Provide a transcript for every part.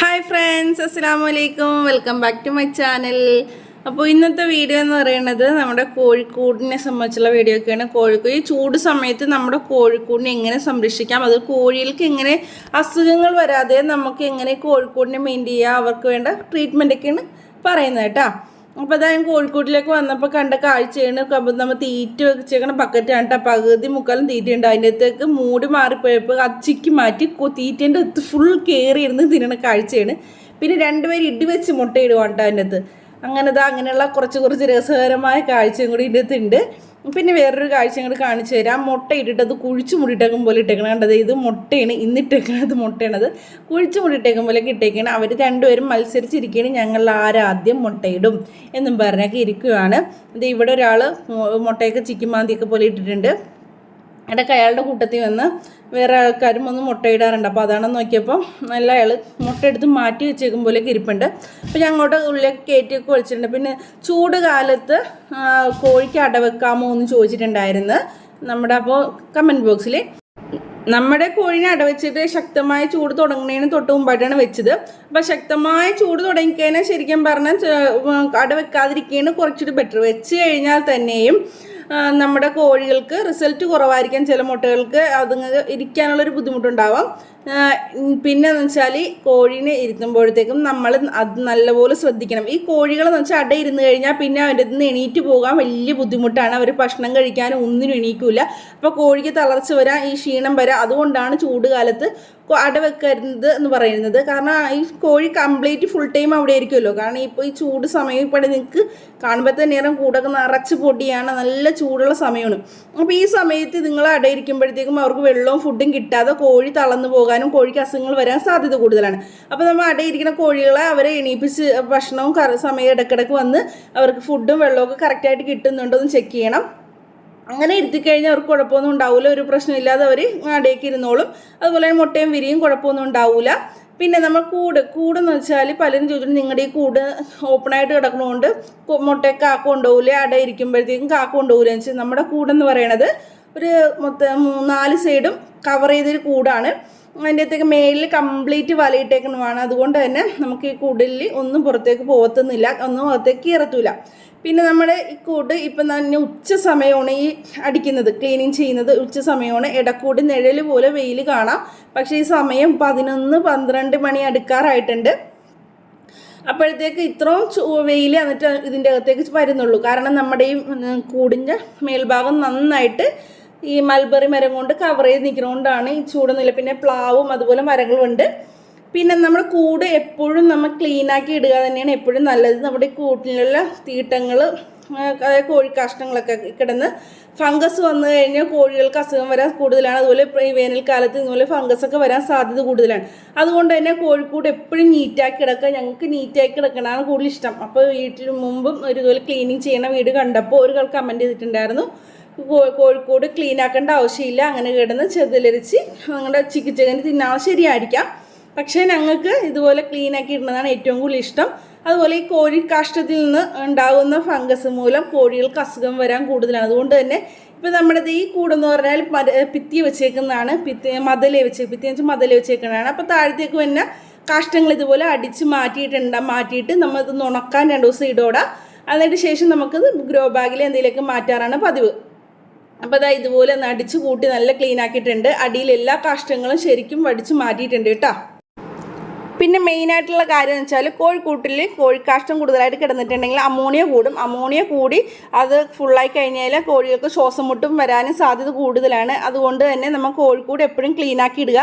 Hi friends അസ്സാം വലൈക്കും welcome back to my channel അപ്പോൾ ഇന്നത്തെ വീഡിയോ എന്ന് പറയുന്നത് നമ്മുടെ കോഴിക്കൂടിനെ സംബന്ധിച്ചുള്ള വീഡിയോ ഒക്കെയാണ്. കോഴിക്കോട് ഈ ചൂട് സമയത്ത് നമ്മുടെ കോഴിക്കൂടിനെ എങ്ങനെ സംരക്ഷിക്കാം? അത് കോഴികൾക്ക് എങ്ങനെ അസുഖങ്ങൾ വരാതെ നമുക്ക് എങ്ങനെ കോഴിക്കൂടിനെ മെയിൻ ചെയ്യാം? അവർക്ക് വേണ്ട ട്രീറ്റ്മെന്റ് ഒക്കെയാണ് പറയുന്നത് കേട്ടോ. അപ്പോൾ അതാ ഞാൻ കോഴിക്കോട്ടിലേക്ക് വന്നപ്പോൾ കണ്ട കാഴ്ചയാണ്. നമ്മൾ തീറ്റ വെച്ചേക്കണ ബക്കറ്റാണ് കേട്ടോ പകുതി മുക്കാലും തീറ്റയുണ്ട്. അതിന്റെ അകത്തേക്ക് മൂടി മാറിപ്പോയപ്പോൾ അച്ചിക്ക് മാറ്റി തീറ്റേന്റെ ഫുൾ കയറി ഇരുന്ന് തിന്നണ കാഴ്ചയാണ്. പിന്നെ രണ്ടുപേരും ഇടി വെച്ച് മുട്ടയിടുവാണ് കേട്ടോ അങ്ങനെ ഇതാ അങ്ങനെയുള്ള കുറച്ച് കുറച്ച് രസകരമായ കാഴ്ചയും കൂടി ഇതിന്റെ അകത്തുണ്ട്. പിന്നെ വേറൊരു കാഴ്ച കൂടി കാണിച്ചു തരാം. മുട്ട ഇട്ടിട്ട് അത് കുഴിച്ചു മുടിയിട്ടേക്കും പോലെ ഇട്ടേക്കണം കണ്ടത്. ഇത് മുട്ടയാണ് ഇന്നിട്ടേക്കണത് മുട്ടയാണത്. കുഴിച്ചു മുടിയിട്ടേക്കും പോലെ ഇട്ടേക്കണം. അവർ രണ്ടുപേരും മത്സരിച്ചിരിക്കുകയാണ് ഞങ്ങൾ ആരാദ്യം മുട്ടയിടും എന്നും പറഞ്ഞൊക്കെ ഇരിക്കുകയാണ് ഇത് ഇവിടെ ഒരാൾ മുട്ടയൊക്കെ ചിക്കിമാന്തിയൊക്കെ പോലെ ഇട്ടിട്ടുണ്ട്. ഇടയ്ക്ക് അയാളുടെ കൂട്ടത്തിൽ വന്ന് വേറെ ആൾക്കാരും ഒന്ന് മുട്ടയിടാറുണ്ട് അപ്പോൾ അതാണെന്ന് നോക്കിയപ്പോൾ നല്ല അയാൾ മുട്ടയെടുത്ത് മാറ്റി വെച്ചേക്കും പോലെ ഇരിപ്പുണ്ട്. അപ്പോൾ ഞാൻ അങ്ങോട്ട് ഉള്ളിലേക്ക് കയറ്റിയൊക്കെ ഒളിച്ചിട്ടുണ്ട് പിന്നെ ചൂട് കാലത്ത് കോഴിക്ക് അടവെക്കാമോ എന്ന് ചോദിച്ചിട്ടുണ്ടായിരുന്നു. നമ്മുടെ അപ്പോൾ കമന്റ് ബോക്സിൽ നമ്മുടെ കോഴിനെ അടവെച്ചിട്ട് ശക്തമായ ചൂട് തുടങ്ങുന്നതിന് തൊട്ട് മുമ്പായിട്ടാണ് വെച്ചത്. അപ്പോൾ ശക്തമായ ചൂട് തുടങ്ങിക്കഴിഞ്ഞാൽ ശരിക്കും പറഞ്ഞാൽ അടവെക്കാതിരിക്കുകയാണ് കുറച്ചുകൂടി ബെറ്റർ വെച്ച് കഴിഞ്ഞാൽ തന്നെയും നമ്മുടെ കോഴികൾക്ക് റിസൾട്ട് കുറവായിരിക്കാം ചില മുട്ടകൾക്ക്. അതുങ്ങൾക്ക് ഇരിക്കാനുള്ളൊരു ബുദ്ധിമുട്ടുണ്ടാവാം. ആ, എന്ന് വെച്ചാൽ കോഴീനെ ഇരുത്തുമ്പോഴത്തേക്കും നമ്മൾ അത് നല്ലപോലെ ശ്രദ്ധിക്കണം. ഈ കോഴികളെന്ന് വെച്ചാൽ അട ഇരുന്ന് കഴിഞ്ഞാൽ പിന്നെ അവന്റെ നിന്ന് എണീറ്റ് പോകാൻ വലിയ ബുദ്ധിമുട്ടാണ്. അവർ ഭക്ഷണം കഴിക്കാനും ഒന്നിനും എണീക്കില്ല അപ്പോൾ കോഴിക്ക് തളർച്ച വരാം ഈ ക്ഷീണം വരാം. അതുകൊണ്ടാണ് ചൂട് കാലത്ത് അട വെക്കരുത് എന്ന് പറയുന്നത്. കാരണം ഈ കോഴി കംപ്ലീറ്റ് ഫുൾ ടൈം അവിടെ ആയിരിക്കുമല്ലോ കാരണം ഇപ്പോൾ ഈ ചൂട് സമയം ഇപ്പോൾ നിങ്ങൾക്ക് കാണുമ്പോൾ തന്നെ നേരം കൂടൊക്കെ നിറച്ച് പൊടിയാണ്. നല്ല ചൂടുള്ള സമയമാണ് അപ്പോൾ ഈ സമയത്ത് നിങ്ങൾ അടയിരിക്കുമ്പോഴത്തേക്കും അവർക്ക് വെള്ളവും ഫുഡും കിട്ടാതെ കോഴി തളർന്നു പോകാനും കോഴിക്ക് അസുഖങ്ങൾ വരാൻ സാധ്യത കൂടുതലാണ്. അപ്പോൾ നമ്മൾ അടയിരിക്കുന്ന കോഴികളെ അവരെ എണീപ്പിച്ച് ഭക്ഷണവും സമയം ഇടയ്ക്കിടയ്ക്ക് വന്ന് അവർക്ക് ഫുഡും വെള്ളമൊക്കെ കറക്റ്റായിട്ട് കിട്ടുന്നുണ്ടോ എന്ന് ചെക്ക് ചെയ്യണം. അങ്ങനെ ഇരുത്തി കഴിഞ്ഞാൽ അവർക്ക് കുഴപ്പമൊന്നും ഉണ്ടാവില്ല ഒരു പ്രശ്നമില്ലാതെ അവർ അടയേക്ക് ഇരുന്നോളും. അതുപോലെ തന്നെ മുട്ടയും വിരിയും കുഴപ്പമൊന്നും ഉണ്ടാവില്ല പിന്നെ നമ്മൾ കൂട് കൂടെന്ന് വെച്ചാൽ പലരും ചോദിച്ചിട്ട് നിങ്ങളുടെ ഈ കൂട് ഓപ്പണായിട്ട് കിടക്കണതുകൊണ്ട് കൊ- മുട്ടയെ കാക്ക കൊണ്ടുപോകില്ല അട ഇരിക്കുമ്പോഴത്തേക്കും കാക്ക കൊണ്ടുപോകില്ല വെച്ചാൽ നമ്മുടെ കൂടെന്ന് പറയണത് ഒരു മൊത്തം നാല് സൈഡും കവർ ചെയ്തൊരു കൂടാണ്. അതിന്റെ അകത്തേക്ക് മേലിൽ കംപ്ലീറ്റ് വലയിട്ടേക്കണമാണ് അതുകൊണ്ട് തന്നെ നമുക്ക് ഈ കുടലിൽ ഒന്നും പുറത്തേക്ക് പോകത്തുന്നില്ല ഒന്നും അകത്തേക്ക് ഇറത്തൂല പിന്നെ നമ്മുടെ ഈ കൂട് ഇപ്പം തന്നെ ഉച്ച സമയമാണ് ഈ അടിക്കുന്നത് ക്ലീനിങ് ചെയ്യുന്നത്. ഉച്ച സമയമാണ്. ഇടക്കൂട് നിഴൽ പോലെ വെയിൽ കാണാം. പക്ഷേ ഈ സമയം പതിനൊന്ന് പന്ത്രണ്ട് മണി അടുക്കാറായിട്ടുണ്ട്. അപ്പോഴത്തേക്ക് ഇത്രയും വെയിൽ എന്നിട്ട് ഇതിന്റെ അകത്തേക്ക് വരുന്നുള്ളൂ. കാരണം നമ്മുടെ ഈ കൂടിന്റെ മേൽഭാഗം നന്നായിട്ട് ഈ മൽബറി മരം കൊണ്ട് കവർ ചെയ്ത് നിൽക്കുന്നതുകൊണ്ടാണ് ഈ ചൂട് നില. പിന്നെ പ്ലാവും അതുപോലെ മരങ്ങളുമുണ്ട് പിന്നെ നമ്മൾ കൂട് എപ്പോഴും നമ്മൾ ക്ലീനാക്കി ഇടുക തന്നെയാണ് എപ്പോഴും നല്ലത്. നമ്മുടെ കൂട്ടിലുള്ള തീട്ടങ്ങൾ അതായത് കോഴിക്കാഷ്ടങ്ങളൊക്കെ കിടന്ന് ഫംഗസ് വന്നു കഴിഞ്ഞാൽ കോഴികൾക്ക് അസുഖം വരാൻ കൂടുതലാണ്. അതുപോലെ വേനൽക്കാലത്ത് ഇതുപോലെ ഫംഗസ് ഒക്കെ വരാൻ സാധ്യത കൂടുതലാണ്. അതുകൊണ്ട് തന്നെ കോഴിക്കൂട് എപ്പോഴും നീറ്റാക്കി കിടക്കുക. ഞങ്ങൾക്ക് നീറ്റാക്കി കിടക്കണതാണ് കൂടുതൽ ഇഷ്ടം. അപ്പോൾ വീട്ടിൽ മുമ്പും ഒരു ഇതുപോലെ ക്ലീനിങ് ചെയ്യണ വീട് കണ്ടപ്പോൾ ഒരു കമന്റ് ചെയ്തിട്ടുണ്ടായിരുന്നു. കോഴിക്കോട് ക്ലീൻ ആക്കേണ്ട ആവശ്യമില്ല. അങ്ങനെ കിടന്ന് ചെതിലരിച്ച് നിങ്ങളുടെ ചിക്കിച്ചകന് തിന്നാൻ ശരിയായിരിക്കാം. പക്ഷേ ഞങ്ങൾക്ക് ഇതുപോലെ ക്ലീൻ ആക്കി ഇടുന്നതാണ് ഏറ്റവും കൂടുതൽ ഇഷ്ടം. അതുപോലെ ഈ കോഴി കാഷ്ടത്തിൽ നിന്ന് ഉണ്ടാകുന്ന ഫംഗസ് മൂലം കോഴികൾക്ക് അസുഖം വരാൻ കൂടുതലാണ്. അതുകൊണ്ട് തന്നെ ഇപ്പം നമ്മുടെ ഈ കൂടെന്ന് പറഞ്ഞാൽ പിത്തി വെച്ചേക്കുന്നതാണ്. പിത്തി മതലെ വെച്ച് പിത്തി വെച്ച് മതലെ വെച്ചേക്കുന്നതാണ്. അപ്പോൾ താഴത്തേക്ക് തന്നെ കാഷ്ടങ്ങൾ ഇതുപോലെ അടിച്ച് മാറ്റിയിട്ടുണ്ട്. മാറ്റിയിട്ട് നമ്മളത് ഉണക്കാൻ രണ്ട് ദിവസം ഇടോടാം. അതിന് ശേഷം നമുക്കത് ഗ്രോ ബാഗിൽ എന്തെങ്കിലുമൊക്കെ മാറ്റാറാണ് പതിവ്. അപ്പോൾ അതാ ഇതുപോലെ ഒന്ന് അടിച്ച് കൂട്ടി നല്ല ക്ലീൻ ആക്കിയിട്ടുണ്ട്. അടിയിൽ എല്ലാ കാഷ്ടങ്ങളും ശരിക്കും വടിച്ച് മാറ്റിയിട്ടുണ്ട് കേട്ടോ. പിന്നെ മെയിനായിട്ടുള്ള കാര്യം എന്ന് വെച്ചാൽ കോഴിക്കൂട്ടിൽ കോഴിക്കാഷ്ടം കൂടുതലായിട്ട് കിടന്നിട്ടുണ്ടെങ്കിൽ അമോണിയ കൂടും. അമോണിയ കൂടി അത് ഫുള്ളായി കഴിഞ്ഞാൽ കോഴികൾക്ക് ശ്വാസം മുട്ടും വരാനും സാധ്യത കൂടുതലാണ്. അതുകൊണ്ട് തന്നെ നമ്മൾ കോഴിക്കൂട് എപ്പോഴും ക്ലീനാക്കി ഇടുക.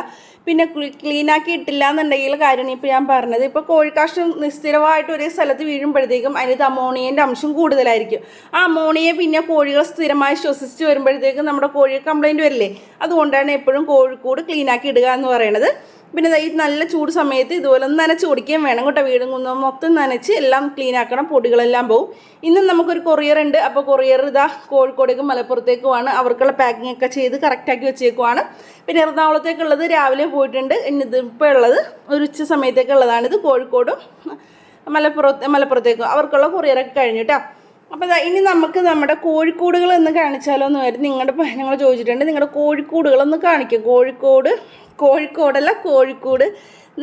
പിന്നെ ക്ലീനാക്കി ഇട്ടില്ല എന്നുണ്ടെങ്കിൽ കാര്യമാണ് ഇപ്പോൾ ഞാൻ പറഞ്ഞത് ഇപ്പോൾ കോഴിക്കാഷ്ടം നിസ്ഥിരമായിട്ട് ഒരേ സ്ഥലത്ത് വീഴുമ്പോഴത്തേക്കും അതിനകത്ത് അമോണിയന്റെ അംശം കൂടുതലായിരിക്കും. ആ അമോണിയെ പിന്നെ കോഴികൾ സ്ഥിരമായി ശ്വസിച്ച് വരുമ്പോഴത്തേക്കും നമ്മുടെ കോഴി കംപ്ലൈന്റ് വരില്ലേ? അതുകൊണ്ടാണ് എപ്പോഴും കോഴിക്കൂട് ക്ലീനാക്കി ഇടുക എന്ന് പറയുന്നത്. പിന്നെ ഈ നല്ല ചൂട് സമയത്ത് ഇതുപോലെ ഒന്ന് നനച്ച് കുടിക്കുകയും വേണം കേട്ടോ. വീടും കുന്നും മൊത്തം നനച്ച് എല്ലാം ക്ലീൻ ആക്കണം. പൊടികളെല്ലാം പോവും. ഇന്നും നമുക്കൊരു കൊറിയർ ഉണ്ട്. അപ്പോൾ കൊറിയർ ഇതാ കോഴിക്കോടേക്കും മലപ്പുറത്തേക്കുമാണ്. അവർക്കുള്ള പാക്കിംഗ് ഒക്കെ ചെയ്ത് കറക്റ്റാക്കി വെച്ചേക്കുവാണ്. പിന്നെ എറണാകുളത്തേക്കുള്ളത് രാവിലെ പോയിട്ടുണ്ട്. ഇനി ഇതിപ്പോൾ ഉള്ളത് ഒരു ഉച്ച സമയത്തേക്കുള്ളതാണ് ഇത് കോഴിക്കോടും മലപ്പുറത്ത് മലപ്പുറത്തേക്കും. അവർക്കുള്ള കൊറിയറൊക്കെ കഴിഞ്ഞു കേട്ടോ. അപ്പോൾ ഇനി നമുക്ക് നമ്മുടെ കോഴിക്കൂടുകൾ ഒന്ന് കാണിച്ചാലോ എന്ന് വരും നിങ്ങളുടെ ഞങ്ങൾ ചോദിച്ചിട്ടുണ്ട്. നിങ്ങളുടെ കോഴിക്കോടുകളൊന്ന് കാണിക്കും. കോഴിക്കോട് കോഴിക്കോടല്ല കോഴിക്കോട്.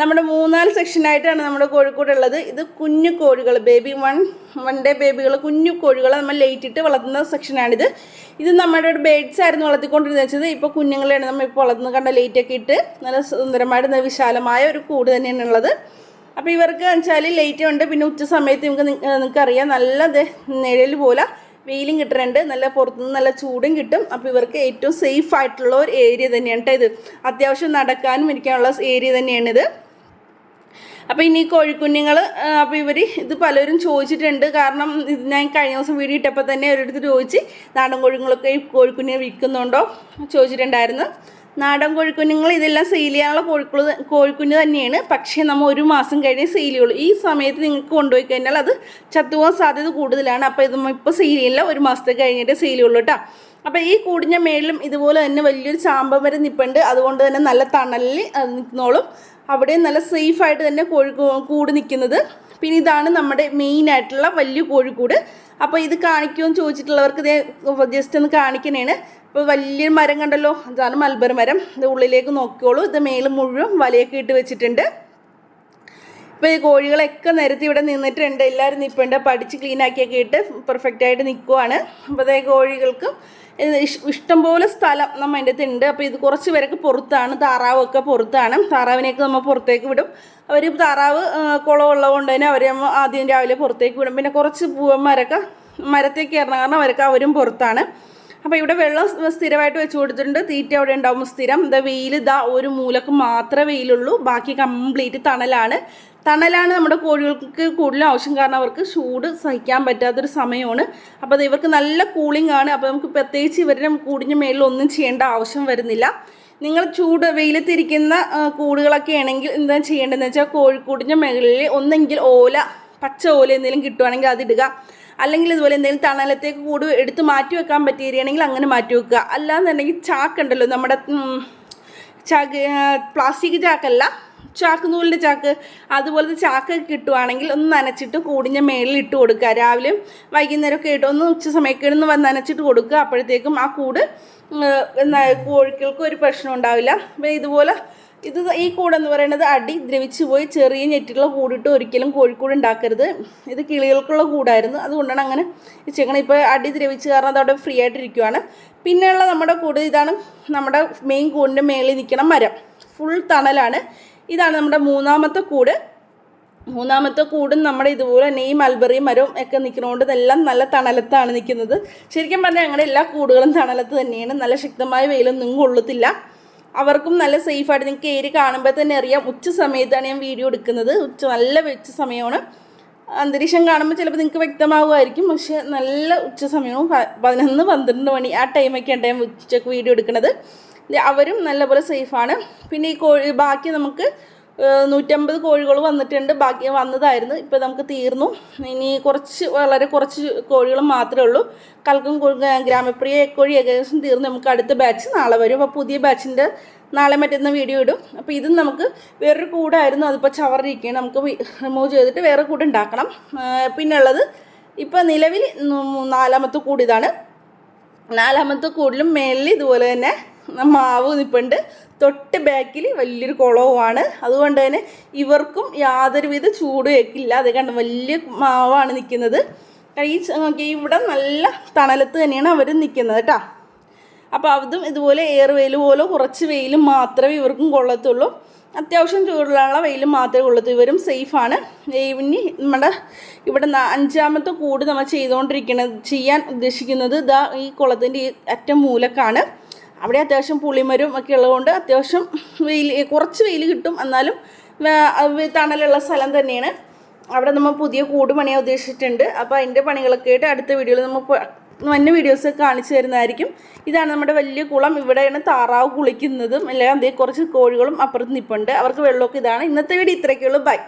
നമ്മുടെ മൂന്നാൽ സെക്ഷനായിട്ടാണ് നമ്മുടെ കോഴിക്കോട് ഉള്ളത്. ഇത് കുഞ്ഞു കോഴികൾ ബേബി വൺ വൺ ഡേ ബേബികൾ കുഞ്ഞു കോഴികൾ നമ്മൾ ലേറ്റ് ഇട്ട് വളർത്തുന്ന സെക്ഷനാണിത് ഇത് നമ്മുടെ ഒരു ബേഡ്സ് ആയിരുന്നു വളർത്തിക്കൊണ്ടിരുന്നത് വെച്ചത്. ഇപ്പോൾ കുഞ്ഞുങ്ങളെയാണ് നമ്മൾ ഇപ്പോൾ വളർത്തുന്നത്. കണ്ട ലേറ്റൊക്കെ ഇട്ട് നല്ല സുന്ദരമായിട്ട് വിശാലമായ ഒരു കൂട് തന്നെയാണ് ഉള്ളത്. അപ്പോൾ ഇവർക്ക് വെച്ചാൽ ലേറ്റ് ഉണ്ട്. പിന്നെ ഉച്ച സമയത്ത് നിങ്ങൾക്ക് നിങ്ങൾക്കറിയാം നല്ല നിഴൽ പോലെ. വെയിലും കിട്ടുന്നുണ്ട്. നല്ല പുറത്തുനിന്ന് നല്ല ചൂടും കിട്ടും. അപ്പോൾ ഇവർക്ക് ഏറ്റവും സേഫ് ആയിട്ടുള്ള ഒരു ഏരിയ തന്നെയാണ് കേട്ടോ ഇത്. അത്യാവശ്യം നടക്കാനും ഇരിക്കാനുള്ള ഏരിയ തന്നെയാണിത് അപ്പോൾ ഇനി കോഴിക്കുഞ്ഞുങ്ങൾ അപ്പോൾ ഇവർ ഇത് പലരും ചോദിച്ചിട്ടുണ്ട്. കാരണം ഇത് ഞാൻ കഴിഞ്ഞ ദിവസം വീഡിയോ ഇട്ടപ്പോൾ തന്നെ ഒരിടത്ത് ചോദിച്ച് നാടൻ കോഴികളൊക്കെ കോഴിക്കുഞ്ഞിനെ വിൽക്കുന്നുണ്ടോ ചോദിച്ചിട്ടുണ്ടായിരുന്നു. നാടൻ കോഴിക്കുഞ്ഞുങ്ങൾ ഇതെല്ലാം സെയിൽ ചെയ്യാനുള്ള കോഴിക്കുൾ കോഴിക്കുഞ്ഞ് തന്നെയാണ്. പക്ഷേ നമ്മൾ ഒരു മാസം കഴിഞ്ഞേ സെയിൽ ചെയ്യുള്ളൂ. ഈ സമയത്ത് നിങ്ങൾക്ക് കൊണ്ടുപോയി കഴിഞ്ഞാൽ അത് ചത്തുപോകാൻ സാധ്യത കൂടുതലാണ്. അപ്പോൾ ഇത് ഇപ്പോൾ സെയിൽ ചെയ്യില്ല. ഒരു മാസത്തെ കഴിഞ്ഞിട്ട് സെയിൽ ചെയ്യുള്ളൂ കേട്ടോ അപ്പോൾ ഈ കൂടിഞ്ഞ മേളിലും ഇതുപോലെ തന്നെ വലിയൊരു ചാമ്പ വരെ നിൽപ്പുണ്ട് അതുകൊണ്ട് തന്നെ നല്ല തണലിൽ നിൽക്കുന്നോളും അവിടെ നല്ല സേഫായിട്ട് തന്നെ കോഴി കൂട് നിൽക്കുന്നത്. പിന്നെ ഇതാണ് നമ്മുടെ മെയിൻ ആയിട്ടുള്ള വലിയ കോഴിക്കൂട്. അപ്പോൾ ഇത് കാണിക്കുമെന്ന് ചോദിച്ചിട്ടുള്ളവർക്ക് ഇത് ജസ്റ്റ് ഒന്ന് കാണിക്കണേണ്. ഇപ്പോൾ വലിയ മരം കണ്ടല്ലോ. അതാണ് മൽബർ മരം. ഇത് ഉള്ളിലേക്ക് നോക്കിയോളൂ ഇത് മേലും മുഴുവൻ വലയൊക്കെ ഇട്ട് വെച്ചിട്ടുണ്ട്. ഇപ്പോൾ ഈ കോഴികളൊക്കെ നിരത്തി ഇവിടെ നിന്നിട്ടുണ്ട്. എല്ലാവരും നിൽപ്പുണ്ട് പഠിച്ച് ക്ലീനാക്കിയൊക്കെ ഇട്ട് പെർഫെക്റ്റായിട്ട് നിൽക്കുവാണ് അപ്പോൾ അതേ കോഴികൾക്കും ഇഷ്ടംപോലെ സ്ഥലം നമ്മൾ അതിന്റെ അടുത്ത് ഉണ്ട്. അപ്പോൾ ഇത് കുറച്ച് പേരൊക്കെ പുറത്താണ്. താറാവൊക്കെ പുറത്താണ്. താറാവിനെയൊക്കെ നമ്മൾ പുറത്തേക്ക് വിടും. അവർ താറാവ് കുളം ഉള്ളതുകൊണ്ട് തന്നെ അവരെ നമ്മൾ ആദ്യം രാവിലെ പുറത്തേക്ക് വിടും. പിന്നെ കുറച്ച് പൂവന്മാരൊക്കെ മരത്തേക്ക് ഇറങ്ങുന്ന കാരണം അവരൊക്കെ അവരും പുറത്താണ്. അപ്പോൾ ഇവിടെ വെള്ളം സ്ഥിരമായിട്ട് വെച്ച് കൊടുത്തിട്ടുണ്ട്. തീറ്റ അവിടെ ഉണ്ടാവും സ്ഥിരം. ഇതാ വെയിൽ ഇതാ ഒരു മൂലക്ക് മാത്രമേ വെയിലുള്ളൂ. ബാക്കി കംപ്ലീറ്റ് തണലാണ്. തണലാണ് നമ്മുടെ കോഴികൾക്ക് കൂടുതൽ ആവശ്യം. കാരണം അവർക്ക് ചൂട് സഹിക്കാൻ പറ്റാത്തൊരു സമയമാണ്. അപ്പോൾ ഇവർക്ക് നല്ല കൂളിംഗ് ആണ്. അപ്പോൾ നമുക്ക് പ്രത്യേകിച്ച് ഇവരുടെ കൂടിന്റെ മേളിൽ ഒന്നും ചെയ്യേണ്ട ആവശ്യം വരുന്നില്ല. നിങ്ങൾ ചൂട് വെയിലത്തിരിക്കുന്ന കൂടുകളൊക്കെ ആണെങ്കിൽ എന്താ ചെയ്യേണ്ടതെന്ന് വെച്ചാൽ കോഴിക്കൂടിന്റെ മുകളിൽ ഒന്നെങ്കിൽ ഓല പച്ച ഓല എന്തെങ്കിലും കിട്ടുവാണെങ്കിൽ അതിടുക അല്ലെങ്കിൽ ഇതുപോലെ എന്തെങ്കിലും തണലത്തേക്ക് കൂട് എടുത്ത് മാറ്റി വെക്കാൻ പറ്റിയ അങ്ങനെ മാറ്റി വെക്കുക. അല്ലാന്നുണ്ടെങ്കിൽ ചാക്കുണ്ടല്ലോ നമ്മുടെ ചാക്ക് പ്ലാസ്റ്റിക് ചാക്കല്ല ചാക്ക് നൂലിന്റെ ചാക്ക്. അതുപോലത്തെ ചാക്ക് കിട്ടുവാണെങ്കിൽ ഒന്ന് നനച്ചിട്ട് കൂടിഞ്ഞ മേളിൽ ഇട്ട് കൊടുക്കുക. രാവിലെ വൈകുന്നേരമൊക്കെ ഇട്ട് ഒന്ന് ഉച്ച സമയക്കിടന്ന് ഒന്ന് നനച്ചിട്ട് കൊടുക്കുക. അപ്പോഴത്തേക്കും ആ കൂട് കോഴികൾക്ക് ഒരു പ്രശ്നം ഉണ്ടാവില്ല. ഇതുപോലെ ഇത് ഈ കൂടെന്ന് പറയുന്നത് അടി ദ്രവിച്ചു പോയി ചെറിയ ഞെറ്റിലുള്ള കൂടിട്ട് ഒരിക്കലും കോഴിക്കൂട് ഉണ്ടാക്കരുത്. ഇത് കിളികൾക്കുള്ള കൂടായിരുന്നു. അതുകൊണ്ടാണ് അങ്ങനെ വെച്ചേക്കണം ഇപ്പോൾ അടി ദ്രവിച്ച് കാരണം അതവിടെ ഫ്രീ ആയിട്ടിരിക്കുവാണ് പിന്നെയുള്ള നമ്മുടെ കൂട് ഇതാണ് നമ്മുടെ മെയിൻ കൂടിന്റെ മേളിൽ നിൽക്കണ മരം. ഫുൾ തണലാണ്. ഇതാണ് നമ്മുടെ മൂന്നാമത്തെ കൂട്. മൂന്നാമത്തെ കൂടും നമ്മുടെ ഇതുപോലെ തന്നെ ഈ മൽബറി മരവും ഒക്കെ നിൽക്കുന്നതുകൊണ്ട് ഇതെല്ലാം നല്ല തണലത്താണ് നിൽക്കുന്നത്. ശരിക്കും പറഞ്ഞാൽ ഞങ്ങളുടെ എല്ലാ കൂടുകളും തണലത്ത് തന്നെയാണ്. നല്ല ശക്തമായ വെയിലൊന്നും കൊള്ളത്തില്ല. അവർക്കും നല്ല സേഫായിട്ട് നിങ്ങൾക്ക് ഏരി കാണുമ്പോൾ തന്നെ അറിയാം. ഉച്ച സമയത്താണ് ഞാൻ വീഡിയോ എടുക്കുന്നത്. ഉച്ച നല്ല ഉച്ച സമയമാണ്. അന്തരീക്ഷം കാണുമ്പോൾ ചിലപ്പോൾ നിങ്ങൾക്ക് വ്യക്തമാവുമായിരിക്കും. പക്ഷേ നല്ല ഉച്ച സമയവും പതിനൊന്ന് പന്ത്രണ്ട് മണി ആ ടൈമൊക്കെയാണ് ഞാൻ ഉച്ചയ്ക്ക് വീഡിയോ എടുക്കുന്നത്. അവരും നല്ലപോലെ സേഫാണ് പിന്നെ ഈ കോഴി ബാക്കി നമുക്ക് നൂറ്റമ്പത് കോഴികൾ വന്നിട്ടുണ്ട്. ബാക്കി വന്നതായിരുന്നു. ഇപ്പോൾ നമുക്ക് തീർന്നു. ഇനി കുറച്ച് വളരെ കുറച്ച് കോഴികൾ മാത്രമേ ഉള്ളൂ. കൽക്കം ഗ്രാമപ്രിയ കോഴി ഏകദേശം തീർന്നു. നമുക്ക് അടുത്ത ബാച്ച് നാളെ വരും. അപ്പോൾ പുതിയ ബാച്ചിന്റെ നാളെ മറ്റന്ന വീഡിയോ ഇടും. അപ്പോൾ ഇതും നമുക്ക് വേറൊരു കൂടായിരുന്നു. അതിപ്പോൾ ചവറിരിക്കുകയാണ്. നമുക്ക് റിമൂവ് ചെയ്തിട്ട് വേറെ കൂട് ഉണ്ടാക്കണം. പിന്നെ ഉള്ളത് ഇപ്പോൾ നിലവിൽ നാലാമത്തെ കൂടിതാണ് നാലാമത്തെ കൂടിലും മേളിൽ ഇതുപോലെ തന്നെ മാവ് നിൽപ്പുണ്ട് തൊട്ട് ബാക്കിൽ വലിയൊരു കുളവുമാണ്. അതുകൊണ്ട് തന്നെ ഇവർക്കും യാതൊരുവിധ ചൂട് വെക്കില്ല അത് കണ്ട് വലിയ മാവാണ് നിൽക്കുന്നത് ഈ ഇവിടെ നല്ല തണലത്ത് തന്നെയാണ് അവർ നിൽക്കുന്നത് കേട്ടോ അപ്പോൾ അതും ഇതുപോലെ എയർ വെയിൽ പോലെ കുറച്ച് വെയിലും മാത്രമേ ഇവർക്കും കൊള്ളത്തുള്ളൂ. അത്യാവശ്യം ചൂടുള്ള വെയിലും മാത്രമേ കൊള്ളത്തു. ഇവരും സേഫാണ് ഇനി നമ്മുടെ ഇവിടെ അഞ്ചാമത്തെ കൂട് നമ്മൾ ചെയ്തുകൊണ്ടിരിക്കുന്നത് ചെയ്യാൻ ഉദ്ദേശിക്കുന്നത് ഇതാ ഈ കുളത്തിന്റെ ഈ അറ്റം മൂലക്കാണ്. അവിടെ അത്യാവശ്യം പുളിമരും ഒക്കെ ഉള്ളതുകൊണ്ട് അത്യാവശ്യം വെയിൽ കുറച്ച് വെയിൽ കിട്ടും. എന്നാലും തണലുള്ള സ്ഥലം തന്നെയാണ്. അവിടെ നമ്മൾ പുതിയ കൂട് പണിയാൻ ഉദ്ദേശിച്ചിട്ടുണ്ട്. അപ്പോൾ അതിന്റെ പണികളൊക്കെ ആയിട്ട് അടുത്ത വീഡിയോയിൽ നമ്മൾ മഞ്ഞ വീഡിയോസ് കാണിച്ചു തരുന്നതായിരിക്കും. ഇതാണ് നമ്മുടെ വലിയ കുളം. ഇവിടെയാണ് താറാവ് കുളിക്കുന്നതും അല്ലെങ്കിൽ കുറച്ച് കോഴികളും അപ്പുറത്ത് നിൽപ്പുണ്ട് അവർക്ക് വെള്ളമൊക്കെ ഇതാണ്. ഇന്നത്തെ വീഡിയോ ഇത്രയൊക്കെയുള്ളൂ ബൈ